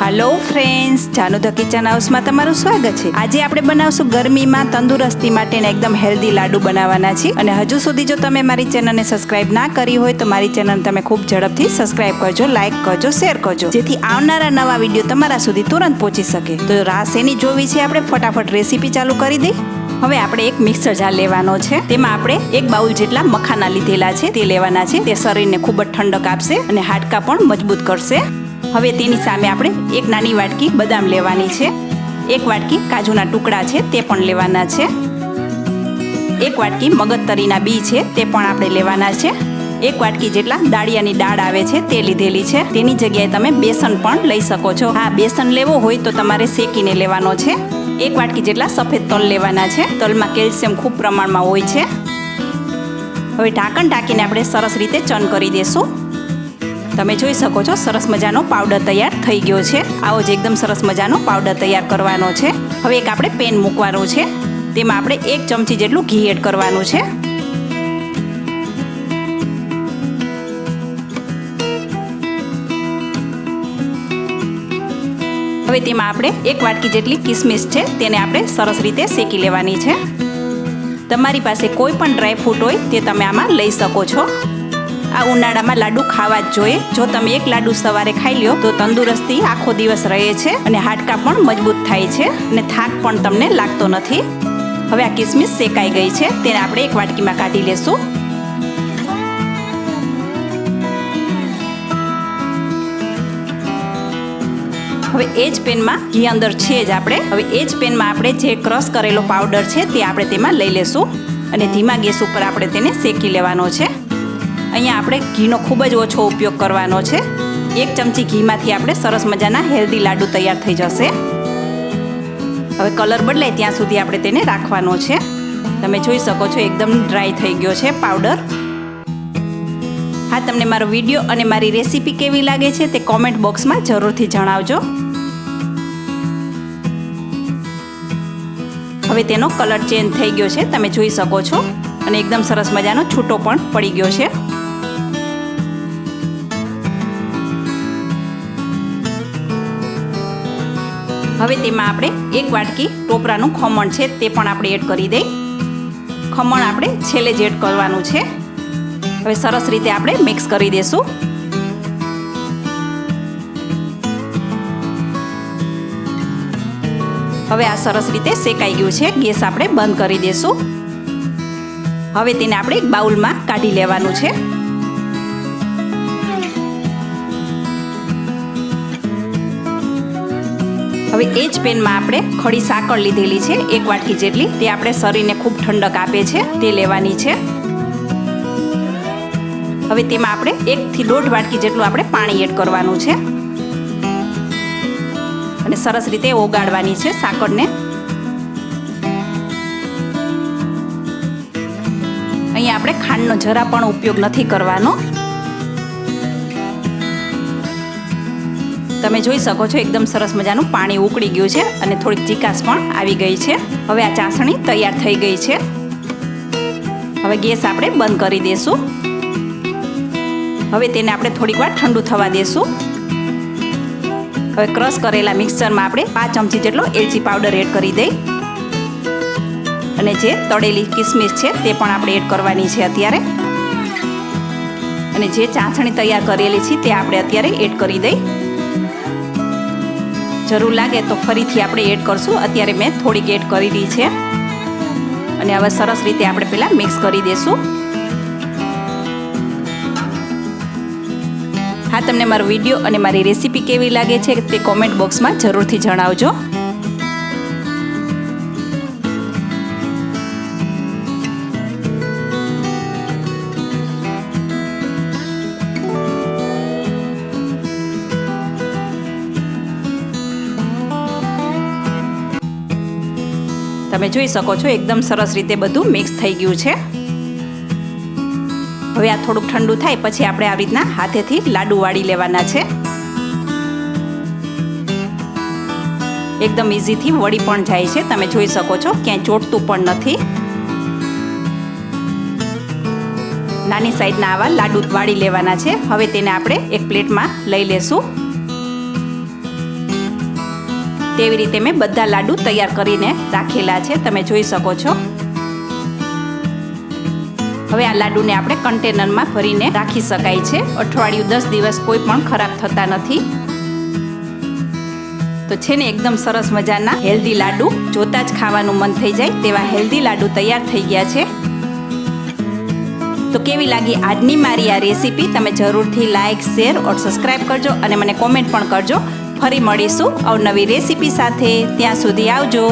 Hello friends Janu the kitchen હાઉસમાં તમારું સ્વાગત છે. આજે આપણે બનાવશું ગરમીમાં તંદુરસ્તી માટેના એકદમ હેલ્ધી લાડુ બનાવવાના છે અને હજુ સુધી જો તમે મારી ચેનલને સબસ્ક્રાઇબ ના કરી હોય, તો મારી ચેનલ તમે ખૂબ ઝડપથી સબસ્ક્રાઇબ કરજો લાઇક કરજો શેર કરજો. જેથી આવનારા નવા વીડિયો તમારા સુધી તુરંત પહોંચી શકે. તો રાસ શેની જોવી છે, આપણે ફટાફટ રેસીપી ચાલુ કરી દઈ. હવે આપણે એક મિક્સર જાર લેવાનો છે. તેમાં આપણે એક બાઉલ જેટલા મખાના લીધેલા છે, તે લેવાના છે. તે શરીરને ખૂબ જ ઠંડક આપશે અને હાડકા પણ મજબૂત કરશે. હવે તેની સામે આપણે એક નાની વાટકી બદામ લેવાની છે. એક વાટકી કાજુના ટુકડા છે, તે પણ લેવાના છે. એક વાટકી મગજતરીના બી છે, તે પણ આપણે લેવાના છે. એક વાટકી જેટલા દાળિયાની દાળ આવે છે, તે લીધેલી છે. તેની જગ્યાએ તમે બેસન પણ લઈ શકો છો. હા, બેસન લેવો હોય તો તમારે શેકીને લેવાનો છે. એક વાટકી જેટલા સફેદ તલ લેવાના છે. તલમાં કેલ્શિયમ ખૂબ પ્રમાણમાં હોય છે. હવે ઢાંકણ ઢાંકીને આપણે સરસ રીતે ચન કરી દેશું. તમે જોઈ શકો છો, સરસ મજાનો પાવડર તૈયાર થઈ ગયો છે. આવો જ એકદમ સરસ મજાનો પાવડર તૈયાર કરવાનો છે. હવે એક આપણે પેન મૂકવાનું છે. તેમાં આપણે એક ચમચી જેટલું ઘી એડ કરવાનું છે. હવે તેમાં આપણે એક વાટકી જેટલી કિસમિસ છે, તેને આપણે સરસ રીતે શેકી લેવાની છે. તમારી પાસે કોઈ પણ ડ્રાયફ્રૂટ હોય, તે તમે આમાં લઈ શકો છો. આ ઉનાળામાં લાડુ ખાવા જ જોઈએ. જો તમે એક લાડુ સવારે ખાઈ લ્યો, તો તંદુરસ્તી આખો દિવસ રહે છે અને હાડકા પણ મજબૂત થાય છે અને થાક પણ તમને લાગતો નથી. હવે આ કિસમિસ શેકાઈ ગઈ છે, તેને આપણે એક વાટકીમાં કાઢી લેશું. હવે એ જ પેનમાં ઘી અંદર છે જ આપણે. હવે એ જ પેનમાં આપણે જે ક્રશ કરેલો પાવડર છે તે આપણે તેમાં લઈ લેશું. અને ધીમા ગેસ ઉપર આપણે તેને શેકી લેવાનો છે. અહીંયા આપણે ઘીનો ખૂબ જ ઓછો ઉપયોગ કરવાનો છે. એક ચમચી ઘીમાંથી આપણે સરસ મજાના હેલ્ધી લાડુ તૈયાર થઈ જશે. હવે કલર બદલાય ત્યાં સુધી આપણે તેને રાખવાનો છે. તમે જોઈ શકો છો એકદમ ડ્રાય થઈ ગયો છે પાવડર. હા, તમને મારો વીડિયો અને મારી રેસીપી કેવી લાગે છે તે કોમેન્ટ બોક્સમાં જરૂરથી જણાવજો. હવે તેનો કલર ચેન્જ થઈ ગયો છે, તમે જોઈ શકો છો. અને એકદમ સરસ મજાનો છૂટો પણ પડી ગયો છે. હવે તેમાં આપણે એક વાટકી ટોપરાનું ખમણ છે, તે પણ આપણે એડ કરી દઈ. ખમણ આપણે છેલ્લે જ એડ કરવાનું છે. હવે સરસ રીતે આપણે મિક્સ કરી દેશું. હવે આ સરસ રીતે શેકાઈ ગયું છે, ગેસ આપણે બંધ કરી દેશું. હવે તેને આપણે એક બાઉલમાં કાઢી લેવાનું છે. હવે એ જ પેનમાં આપણે ખડી સાકર લીધેલી છે, એક વાટકી જેટલી. તે આપણે શરીરને ખૂબ ઠંડક આપે છે, તે લેવાની છે. હવે તેમાં આપણે એકથી દોઢ વાટકી જેટલું આપણે પાણી એડ કરવાનું છે. અને સરસ રીતે ઓગાળવાની છે સાકરને. અહીંયા આપણે ખાંડનો જરા પણ ઉપયોગ નથી કરવાનો. તમે જોઈ શકો છો, એકદમ સરસ મજાનું પાણી ઉકળી ગયું છે અને થોડીક ચીકાશ પણ આવી ગઈ છે. હવે આ ચાસણી તૈયાર થઈ ગઈ છે. હવે ગેસ આપણે બંધ કરી દઈશું હવે તેને આપણે થોડીક વાર ઠંડુ થવા દઈશું હવે ક્રશ કરેલા મિક્સરમાં આપણે પાંચ ચમચી જેટલો એલચી પાવડર એડ કરી દઈ. અને જે તળેલી કિસમિસ છે તે પણ આપણે એડ કરવાની છે અત્યારે. અને જે ચાસણી તૈયાર કરેલી છે તે આપણે અત્યારે એડ કરી દઈ. જરૂર લાગે તો ફરીથી આપણે એડ કરશું. અત્યારે મેં થોડીક એડ કરેલી છે. અને હવે સરસ રીતે આપણે પહેલાં મિક્સ કરી દઈશું હા, તમને મારો વીડિયો અને મારી રેસીપી કેવી લાગે છે તે કોમેન્ટ બોક્સમાં જરૂરથી જણાવજો. તમે જોઈ શકો છો, એકદમ સરસ રીતે બધું મિક્સ થઈ ગયું છે. હવે આ થોડુંક ઠંડુ થાય, પછી આપણે આવી રીતના હાથેથી લાડુ વાળી લેવાના છે. એકદમ ઇઝીથી વળી પણ જાય છે, તમે જોઈ શકો છો, ક્યાંય ચોટતું પણ નથી. નાની સાઈઝના આવા લાડુ વાળી લેવાના છે, હવે તેને આપણે એક પ્લેટમાં લઈ લેશું. તેવી રીતે મેં બધા લાડુ તૈયાર કરીને રાખેલા છે. તમે જોઈ શકો છો. હવે આ લાડુને આપણે કન્ટેનરમાં ભરીને રાખી શકાય છે. અઠવાડિયું દસ દિવસ કોઈ પણ ખરાબ થતા નથી. તો છે ને એકદમ સરસ મજાના હેલ્ધી લાડુ. જોતા જ ખાવાનું મન થઈ જાય તેવા હેલ્ધી લાડુ તૈયાર થઈ ગયા છે. તો કેવી લાગી આજની મારી આ રેસીપી? તમે જરૂરથી લાઇક શેર ઓર સબસ્ક્રાઇબ કરજો અને મને કોમેન્ટ પણ કરજો. ફરી મળીશું અવનવી રેસીપી સાથે ત્યાં સુધી આવજો.